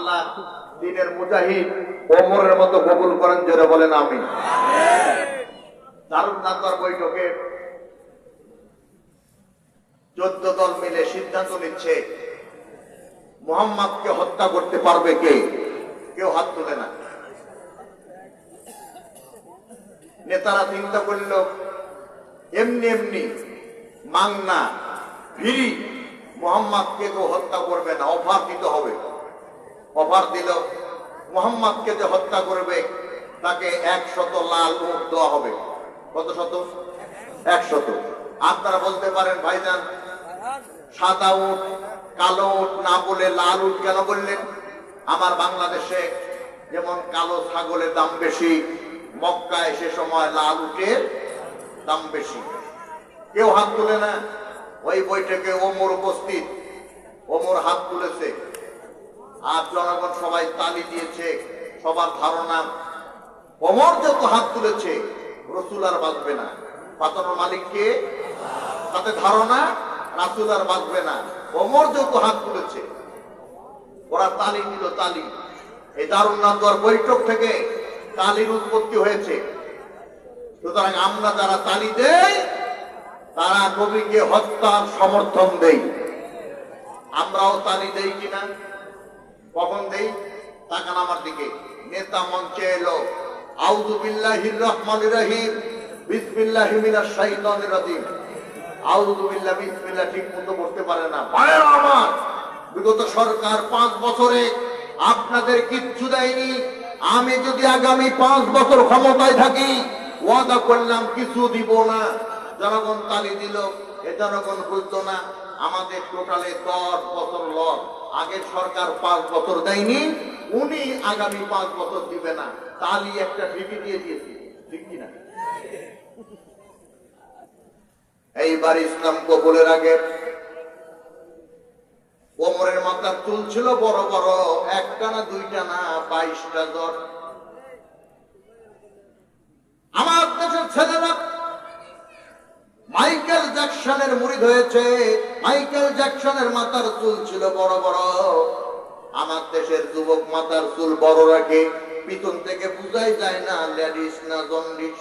আল্লাহ। দিনের মুজাহিদ ওমরের মতো কবুল করেন জোরে বলেন আমি। দারুণ নাকর বৈঠকে চোদ্দ দল মিলে সিদ্ধান্ত নিচ্ছে, মোহাম্মদকে হত্যা করতে পারবে কে? কেউ হাত তুলে না। নেতারা চিন্তা করল, এমনি এমনি মাংনা, ভিড়ি, মোহাম্মদকে কেউ হত্যা করবে না, অফার দিতে হবে। অফার দিল, মোহাম্মদকে যে হত্যা করবে, তাকে একশত লাল উট দেওয়া হবে। কত শত? একশত আপনারা বলতে পারেন, ভাইজান, সাদা উট, কালো উট না বলে লাল উট কেন বললেন? আমার বাংলাদেশে যেমন কালো ছাগলের দাম বেশি, মক্কায় সে সময় লাল উটের দাম বেশি। কেউ হাত তুলে না? ওই বৈঠকে ওমর উপস্থিত, ওমর হাত তুলেছে। আর জনগণ সবাই তালি দিয়েছে, সবার ধারণা ওমর যত হাত তুলেছে, রসুল আর বাঁচবে না। পাতানোর মালিককে তাতে ধারণা, রাসুল আর বাঁচবে না। ওমর যত হাত তুলেছে, ওরা তালি দিল তালি। এই দারুণান্দর বৈঠক থেকে তালির উৎপত্তি হয়েছে। সুতরাং আমরা যারা তালি দেই, তারা কবিকে হত্যার সমর্থন দেই। আমরাও তালি দেই কিনা? কখন দেই? তাকান আমার দিকে। নেতা মঞ্চে এলো। আউযু বিল্লাহির রহমানির রহিম। বিসমিল্লাহি মিনাশ শাইতানির রাজিম। আউযু বিসমিল্লাহ ঠিক মতো পারে না। ভাইরা আমার, বিগত সরকার পাঁচ বছরে আপনাদের কিচ্ছু দেয়নি। আমি যদি আগামী পাঁচ বছর ক্ষমতায় থাকি, ওয়াদা করলাম কিছু দিব না। জনগণ তালি দিল। এ জনগণ বুঝতো না। আমাদের টোটালে দশ বছর লস। আগের সরকার পাঁচ বছর দেয়নি, উনি আগামী পাঁচ বছর দিবে না। তালি একটা ঠিকই দিয়ে দিয়েছি। ঠিক কিনা? এইবার ইসলাম কবুলের আগে কোমরের মাথার চুল ছিল বড় বড় একটা না দুইটা না বাইশটা দর আমার দেশের ছেলেরা জ্যাকসনের মুড়িদ হয়েছে মাইকেল জ্যাকসনের মাথার চুল ছিল বড় বড়। আমার দেশের যুবক মাথার চুল বড় রাখে, পিছন থেকে বুঝাই যায় না, লেডিস না জন্ডিস।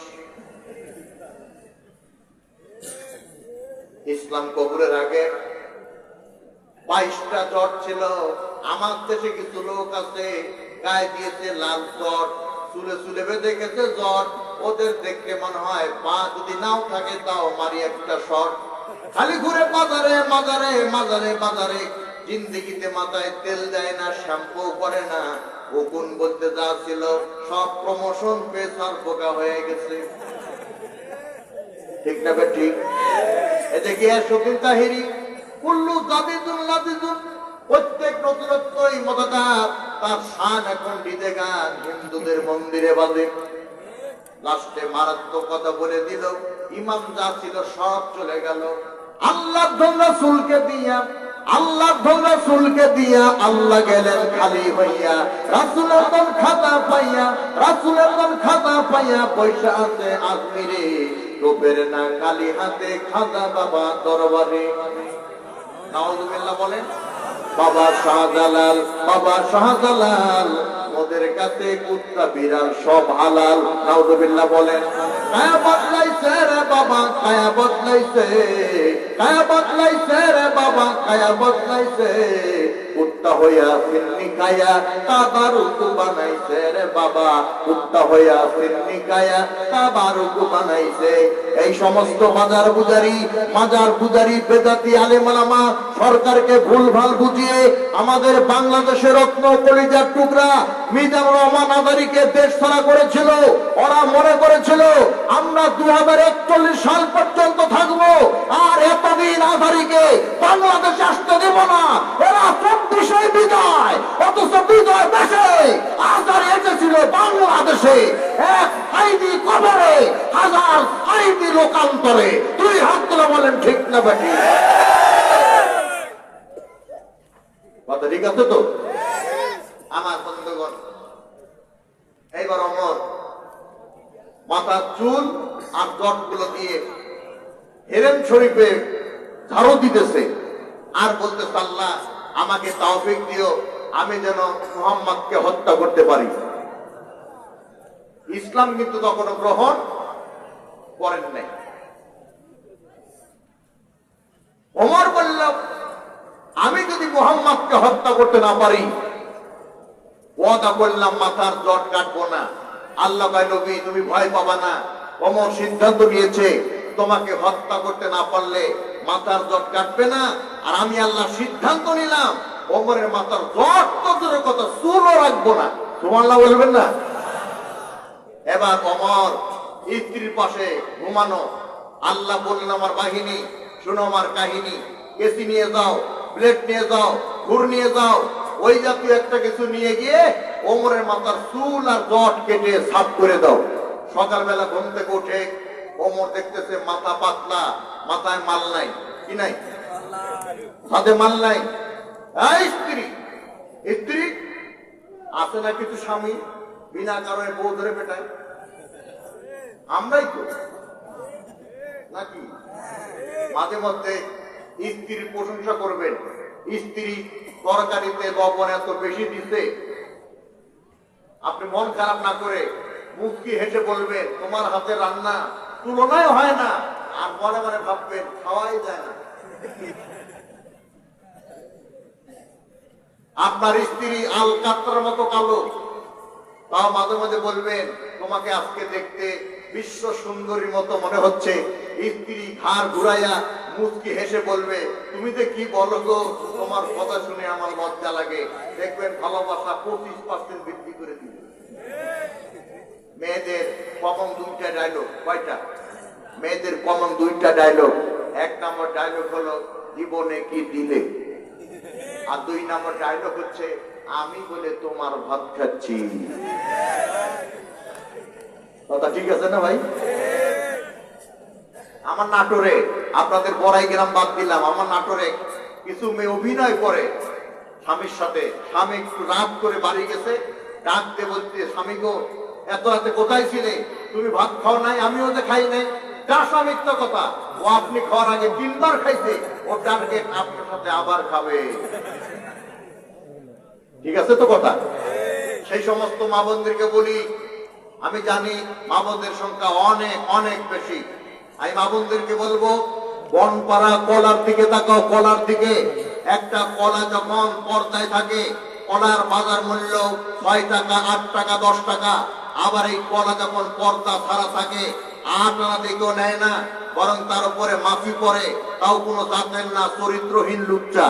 ইসলাম কবুলের আগে বাইশটা জ্বর ছিল। আমার দেশে কিছু লোক আছে, গায়ে দিয়েছে লাল জ্বর, চুলে চুলে বেঁধে গেছে জ্বর। ওদের দেখতে মনে হয় পা যদি নাও থাকে তাও মারি একটা শট। খালি ঘুরে বাজারে মাজারে মাজারে বাজারে। জিন্দিগিতে মাথায় তেল দেয় না, শ্যাম্পু করে না। উকুন বলতে যা ছিল, সব প্রমোশন পেশার বোকা হয়ে গেছে। ঠিক না ঠিক? এতে কি শকিল তাহিরি? কুল্লু দাবিদুল লাদিদুল প্রত্যেক নতুনত্বই মতটা তার শান এখন দিতে গান হিন্দুদের মন্দিরে বাজে। লাস্টে মারাত্মক কথা বলে দিল, ইমাম যা ছিল সব চলে গেল। আল্লাহ রাসূলকে দিয়া আল্লাহ রাসূলকে দিয়া আল্লাহ গেলেন খালি হইয়া। রাসূলের কোন খাতা পাইয়া, রাসূলের কোন খাতা পাইয়া পয়সা আছে আজমিরে। রূপের না কালি হাতে খাজা বাবা দরবারে। নাউজুবিল্লাহ বলেন বাবা শাহজালাল বাবা শাহজালাল, ওদের কাছে কুত্তা, বিড়াল সব হালাল। নাউজুবিল্লাহ বলেন কায়া বদলাইছে রে বাবা কায়া বদলাইছে কায়া বদলাইছে রে বাবা কায়া বদলাইছে। কুত্তা হইয়া ফিরনি কায়া তাবারুকু বানাইছে রে বাবা। কুত্তা হইয়া ফিরনি কায়া তাবারুকু বানাইছে। এই সমস্ত মাজার পূজারি মাজার পূজারি বেদাতি আলেমালামা সরকারকে ভুল ভালো বুঝিয়ে আমাদের বাংলাদেশের রত্ন কলিজার টুকরা মিজানুর রহমান আদারিকে দেশ ছাড়া করেছিল, ওরা মনে করেছিল, আমরা দু হাজার একচল্লিশ সাল পর্যন্ত থাকব, আর এতদিন আধারিকে বাংলাদেশে আসতে দেব না। বাংলাদেশে এক হাইদি কবরে, হাজার হাইদি লোকান্তরে তুই হাত তোলা বলেন, ঠিক না বাকি কথা ঠিক আছে তো? আমার বন্ধুগণ, এইবার অমর, মাথার চুল আর দিয়ে হেরেন শরীফে ঝাড়ু দিতেছে। আর বলতে আল্লাহ, আমাকে তাওফিক দিও, আমি যেন মোহাম্মদকে হত্যা করতে পারি। ইসলাম কিন্তু তখনও গ্রহণ করেন নাই। ওমর বলল, আমি যদি মোহাম্মদকে হত্যা করতে না পারি, ওয়াদা করলাম মাথার জট কাটবো না। আল্লাহ ভাই নবী, তুমি ভয় পাবা না। অমর সিদ্ধান্ত নিয়েছে, তোমাকে হত্যা করতে না পারলে মাথার জট কাটবে না। আর আমি আল্লাহ সিদ্ধান্ত নিলাম অমরের মাথার জট তো কথা চুলও রাখব না। তোমাল্লাহ বলবেন না? এবার অমর, স্ত্রীর পাশে ঘুমানো। আল্লাহ বললেন, আমার বাহিনী, শুনো আমার কাহিনী। কেসি নিয়ে যাও প্লেট নিয়ে যাও ঘুর নিয়ে যাও। ওই জাতীয় একটা কিছু নিয়ে গিয়ে ওমরের মাথার চুল আর জট কেটে সাফ করে দাও। সকালবেলা ঘুম থেকে উঠে ওমর দেখতেছে মাথা পাতলা, মাথায় মাল নাই। কি নাই? হাতে মাল নাই। স্ত্রী স্ত্রী, আছে না কিছু স্বামী? বিনা কারণে বউ ধরে পেটায়। আমরাই তো নাকি? মাঝে মধ্যে স্ত্রীর প্রশংসা করবেন। স্ত্রী তরকারিতে লবণ এত বেশি দিছে। আপনি মন খারাপ না করে মুখকি হেসে বলবেন, তোমার হাতে রান্না তুলনায় হয় না। আর মনে মনে ভাববেন, খাওয়াই যায় না। আপনার স্ত্রী আল কাত্রার মতো কালো। তাও মাঝে মাঝে বলবেন, তোমাকে আজকে দেখতে বিশ্ব সুন্দরীর মতো মনে হচ্ছে। স্ত্রী ঘাড় ঘুরাইয়া মুচকি হেসে বলবে, তুমি যে কি বলো গো? তোমার কথা শুনে আমার লজ্জা লাগে। দেখবেন ভালোবাসা পঁচিশ পার্সেন্ট বৃদ্ধি করে দিবে। মেয়েদের কমন দুইটা ডায়লগ কয়টা? মেয়েদের কমন দুইটা ডায়লগ এক নম্বর ডায়লগ হলো, জীবনে কি দিলে? আর দুই নম্বর ডায়লগ হচ্ছে, আমি বলে তোমার ভাত খাচ্ছি। কথা ঠিক আছে না ভাই? আমার নাটোরে, আপনাদের বড়াই গ্রাম বাদ দিলাম, আমার নাটোরে কিছু মেয়ে অভিনয় করে। স্বামীর সাথে, স্বামী একটু রাত করে বাড়ি গেছে, ডাক দিয়ে বলতে স্বামী গো, এত রাতে কোথায় ছিলে? তুমি ভাত খাও নাই, আমিও যে খাই নাই। স্বামীর তো কথা। ও আপনি খাওয়ার আগে তিনবার খাইছে, ও টার্গেট আপনার সাথে আবার খাবে। ঠিক আছে তো কথা? সেই সমস্ত মা বোনদেরকে বলি আমি জানি মা বোনদের সংখ্যা অনেক অনেক বেশি। আমি মা বোনদেরকে বলব, বনপাড়া কলার দিকে তাকাও, কলার দিকে। একটা কলা যখন পর্দায় থাকে, কলার বাজার মূল্য ছয় টাকা, আট টাকা, দশ টাকা। আবার এই কলা যখন পর্দা ছাড়া থাকে, আট আনা দিকেও নেয় না, বরং তার উপরে মাফি পরে, তাও কোনো জাতের না, চরিত্রহীন লুচ্চা।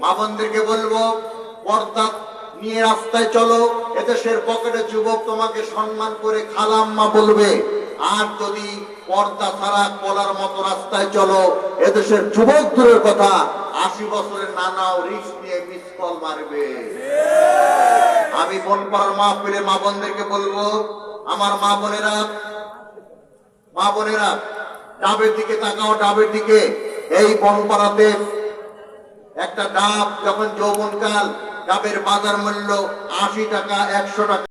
মা বোনদেরকে বলব, পর্দা নিয়ে রাস্তায় চলো এদেশের পকেটে যুবক তোমাকে সম্মান করে খালাম্মা বলবে, আর যদি পর্দা ছাড়া কলার মতো রাস্তায় চলো, এদেশের যুবক দূরের কথা, আশি বছরের নানাও রিক্স নিয়ে মিস কল মারবে। আমি বোন পাড়ার মা পেলে মা বোনদেরকে বলব, আমার মা বোনেরা মা বোনেরা, ডাবের দিকে তাকাও, ডাবের দিকে। এই বনপাড়াতে একটা ডাব যখন যৌবনকাল ডাবের বাজার মূল্য আশি টাকা একশো টাকা।